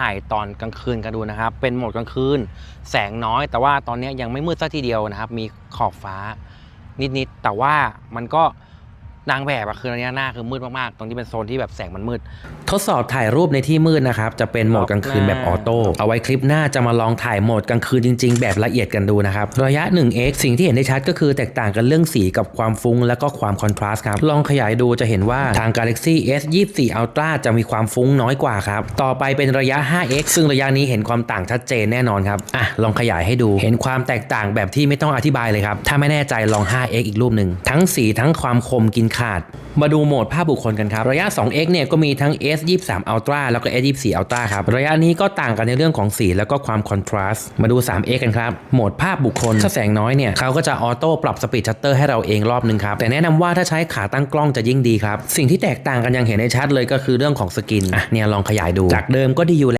ถ่ายตอนกลางคืนกันดูนะครับ เป็นโหมดกลางคืน แสงน้อย แต่ว่าตอนนี้ยังไม่มืดซะทีเดียวนะครับ มีขอบฟ้านิดๆแต่ว่ามันก็ นางแบบอะคืออันเนี้ยหน้าคือมืดมากๆ ตรงที่เป็นโซนที่แบบแสงมันมืด ทดสอบถ่ายรูปในที่มืดนะครับ จะเป็นโหมดกลางคืนแบบออโต้ เอาไว้คลิปหน้าจะมาลองถ่ายโหมดกลางคืนจริง ๆ แบบละเอียดกันดูนะครับ ระยะ 1x สิ่งที่เห็นได้ชัดก็คือแตกต่างกันเรื่องสีกับความฟุ้งและก็ความคอนทราสต์ครับ ลองขยายดูจะเห็นว่าทาง Galaxy S 24 Ultra จะมีความฟุ้งน้อยกว่าครับ ต่อไปเป็นระยะ 5x ซึ่งระยะนี้เห็นความต่างชัดเจนแน่นอนครับ อะ ลองขยายให้ดู เห็นความแตกต่างแบบที่ไม่ต้องอธิบายเลยครับ ถ้าไม่แน่ใจลอง 5x อีกรูปหนึ่ง ทั้งสีทั้งความคมกินขาด มาดูโหมดภาพบุคคลกันครับ ระยะ 2x เนี่ยก็มีทั้ง S 23 Ultra แล้วก็ S 24 Ultra ครับ ระยะนี้ก็ต่างกันในเรื่องของสีแล้วก็ความคอนทราสต์มาดู 3x กันครับ โหมดภาพบุคคลถ้าแสงน้อยเนี่ยเขาก็จะออโต้ปรับสปีดชัตเตอร์ให้เราเองรอบนึงครับ แต่แนะนำว่าถ้าใช้ขาตั้งกล้องจะยิ่งดีครับ สิ่งที่แตกต่างกันอย่างเห็นได้ชัดเลยก็คือเรื่องของสกินอะเนี่ยลองขยายดูจากเดิมก็ดีอยู่แล้ว